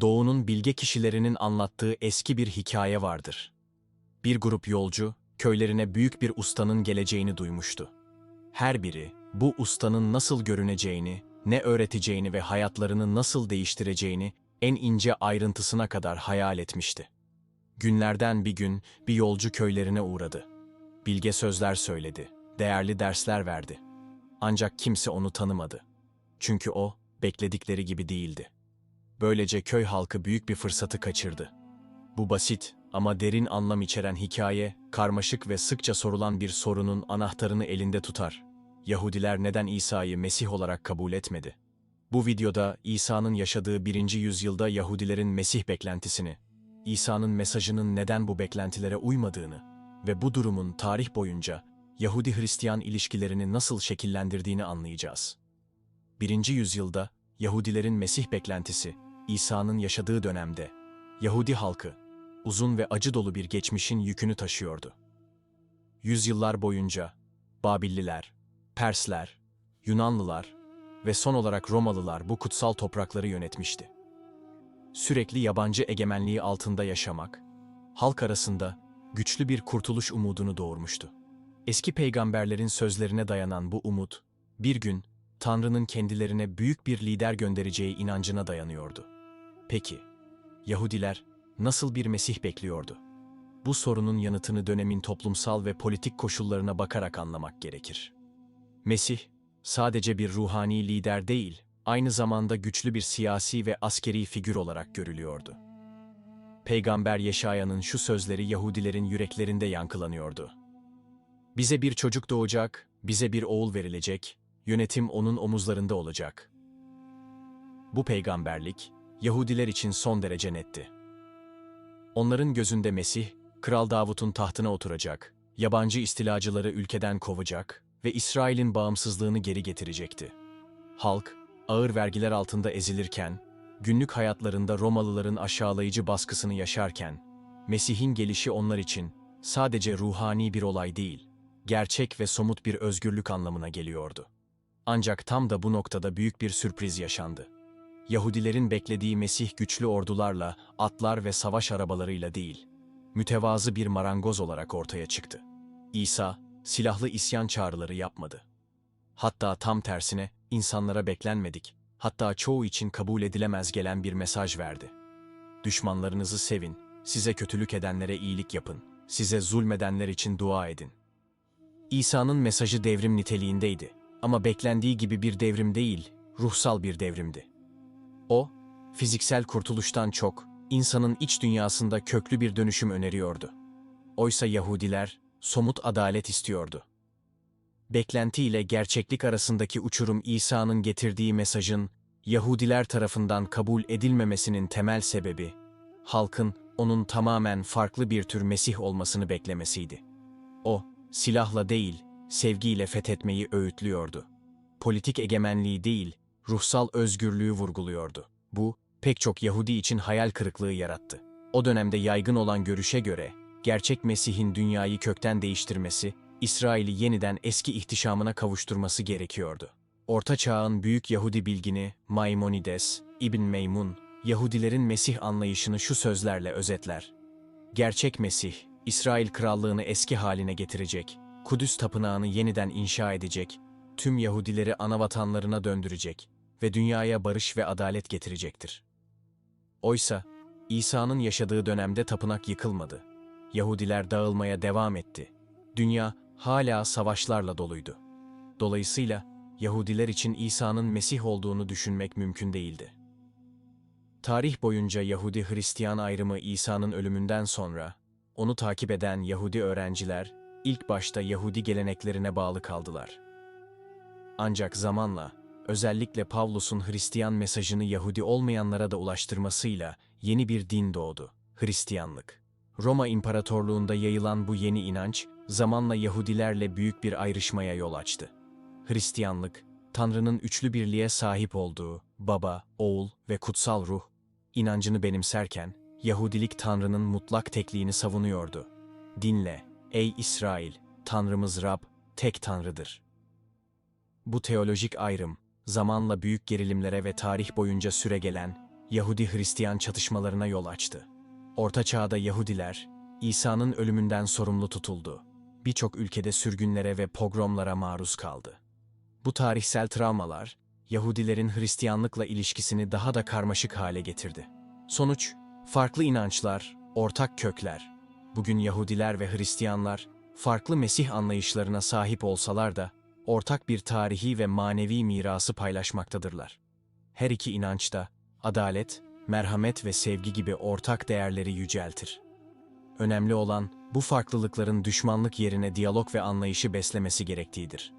Doğu'nun bilge kişilerinin anlattığı eski bir hikaye vardır. Bir grup yolcu, köylerine büyük bir ustanın geleceğini duymuştu. Her biri, bu ustanın nasıl görüneceğini, ne öğreteceğini ve hayatlarını nasıl değiştireceğini en ince ayrıntısına kadar hayal etmişti. Günlerden bir gün bir yolcu köylerine uğradı. Bilge sözler söyledi, değerli dersler verdi. Ancak kimse onu tanımadı. Çünkü o, bekledikleri gibi değildi. Böylece köy halkı büyük bir fırsatı kaçırdı. Bu basit ama derin anlam içeren hikaye, karmaşık ve sıkça sorulan bir sorunun anahtarını elinde tutar. Yahudiler neden İsa'yı Mesih olarak kabul etmedi? Bu videoda İsa'nın yaşadığı birinci yüzyılda Yahudilerin Mesih beklentisini, İsa'nın mesajının neden bu beklentilere uymadığını ve bu durumun tarih boyunca Yahudi-Hristiyan ilişkilerini nasıl şekillendirdiğini anlayacağız. Birinci yüzyılda Yahudilerin Mesih beklentisi, İsa'nın yaşadığı dönemde, Yahudi halkı, uzun ve acı dolu bir geçmişin yükünü taşıyordu. Yüzyıllar boyunca Babilliler, Persler, Yunanlılar ve son olarak Romalılar bu kutsal toprakları yönetmişti. Sürekli yabancı egemenliği altında yaşamak, halk arasında güçlü bir kurtuluş umudunu doğurmuştu. Eski peygamberlerin sözlerine dayanan bu umut, bir gün Tanrı'nın kendilerine büyük bir lider göndereceği inancına dayanıyordu. Peki, Yahudiler nasıl bir Mesih bekliyordu? Bu sorunun yanıtını dönemin toplumsal ve politik koşullarına bakarak anlamak gerekir. Mesih, sadece bir ruhani lider değil, aynı zamanda güçlü bir siyasi ve askeri figür olarak görülüyordu. Peygamber Yeşaya'nın şu sözleri Yahudilerin yüreklerinde yankılanıyordu. Bize bir çocuk doğacak, bize bir oğul verilecek, yönetim onun omuzlarında olacak. Bu peygamberlik, Yahudiler için son derece netti. Onların gözünde Mesih, Kral Davut'un tahtına oturacak, yabancı istilacıları ülkeden kovacak ve İsrail'in bağımsızlığını geri getirecekti. Halk, ağır vergiler altında ezilirken, günlük hayatlarında Romalıların aşağılayıcı baskısını yaşarken, Mesih'in gelişi onlar için sadece ruhani bir olay değil, gerçek ve somut bir özgürlük anlamına geliyordu. Ancak tam da bu noktada büyük bir sürpriz yaşandı. Yahudilerin beklediği Mesih güçlü ordularla, atlar ve savaş arabalarıyla değil, mütevazı bir marangoz olarak ortaya çıktı. İsa, silahlı isyan çağrıları yapmadı. Hatta tam tersine insanlara beklenmedik, hatta çoğu için kabul edilemez gelen bir mesaj verdi. Düşmanlarınızı sevin, size kötülük edenlere iyilik yapın, size zulmedenler için dua edin. İsa'nın mesajı devrim niteliğindeydi ama beklendiği gibi bir devrim değil, ruhsal bir devrimdi. O, fiziksel kurtuluştan çok, insanın iç dünyasında köklü bir dönüşüm öneriyordu. Oysa Yahudiler, somut adalet istiyordu. Beklenti ile gerçeklik arasındaki uçurum İsa'nın getirdiği mesajın, Yahudiler tarafından kabul edilmemesinin temel sebebi, halkın onun tamamen farklı bir tür Mesih olmasını beklemesiydi. O, silahla değil, sevgiyle fethetmeyi öğütlüyordu. Politik egemenliği değil, ruhsal özgürlüğü vurguluyordu. Bu, pek çok Yahudi için hayal kırıklığı yarattı. O dönemde yaygın olan görüşe göre, gerçek Mesih'in dünyayı kökten değiştirmesi, İsrail'i yeniden eski ihtişamına kavuşturması gerekiyordu. Orta Çağ'ın büyük Yahudi bilgini Maimonides, İbn Meymun, Yahudilerin Mesih anlayışını şu sözlerle özetler. Gerçek Mesih, İsrail krallığını eski haline getirecek, Kudüs tapınağını yeniden inşa edecek, tüm Yahudileri anavatanlarına döndürecek ve dünyaya barış ve adalet getirecektir. Oysa, İsa'nın yaşadığı dönemde tapınak yıkılmadı. Yahudiler dağılmaya devam etti. Dünya hala savaşlarla doluydu. Dolayısıyla Yahudiler için İsa'nın Mesih olduğunu düşünmek mümkün değildi. Tarih boyunca Yahudi-Hristiyan ayrımı İsa'nın ölümünden sonra, onu takip eden Yahudi öğrenciler ilk başta Yahudi geleneklerine bağlı kaldılar. Ancak zamanla, özellikle Pavlus'un Hristiyan mesajını Yahudi olmayanlara da ulaştırmasıyla yeni bir din doğdu, Hristiyanlık. Roma İmparatorluğunda yayılan bu yeni inanç, zamanla Yahudilerle büyük bir ayrışmaya yol açtı. Hristiyanlık, Tanrı'nın üçlü birliğe sahip olduğu Baba, Oğul ve Kutsal Ruh inancını benimserken, Yahudilik Tanrı'nın mutlak tekliğini savunuyordu. Dinle, ey İsrail, Tanrımız Rab, tek Tanrı'dır. Bu teolojik ayrım, zamanla büyük gerilimlere ve tarih boyunca süregelen Yahudi-Hristiyan çatışmalarına yol açtı. Orta Çağ'da Yahudiler, İsa'nın ölümünden sorumlu tutuldu. Birçok ülkede sürgünlere ve pogromlara maruz kaldı. Bu tarihsel travmalar, Yahudilerin Hristiyanlıkla ilişkisini daha da karmaşık hale getirdi. Sonuç, farklı inançlar, ortak kökler. Bugün Yahudiler ve Hristiyanlar, farklı Mesih anlayışlarına sahip olsalar da, ortak bir tarihi ve manevi mirası paylaşmaktadırlar. Her iki inanç da, adalet, merhamet ve sevgi gibi ortak değerleri yüceltir. Önemli olan, bu farklılıkların düşmanlık yerine diyalog ve anlayışı beslemesi gerektiğidir.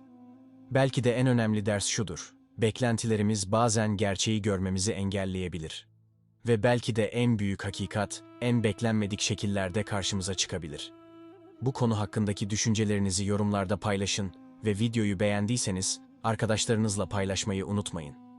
Belki de en önemli ders şudur. Beklentilerimiz bazen gerçeği görmemizi engelleyebilir. Ve belki de en büyük hakikat, en beklenmedik şekillerde karşımıza çıkabilir. Bu konu hakkındaki düşüncelerinizi yorumlarda paylaşın ve videoyu beğendiyseniz arkadaşlarınızla paylaşmayı unutmayın.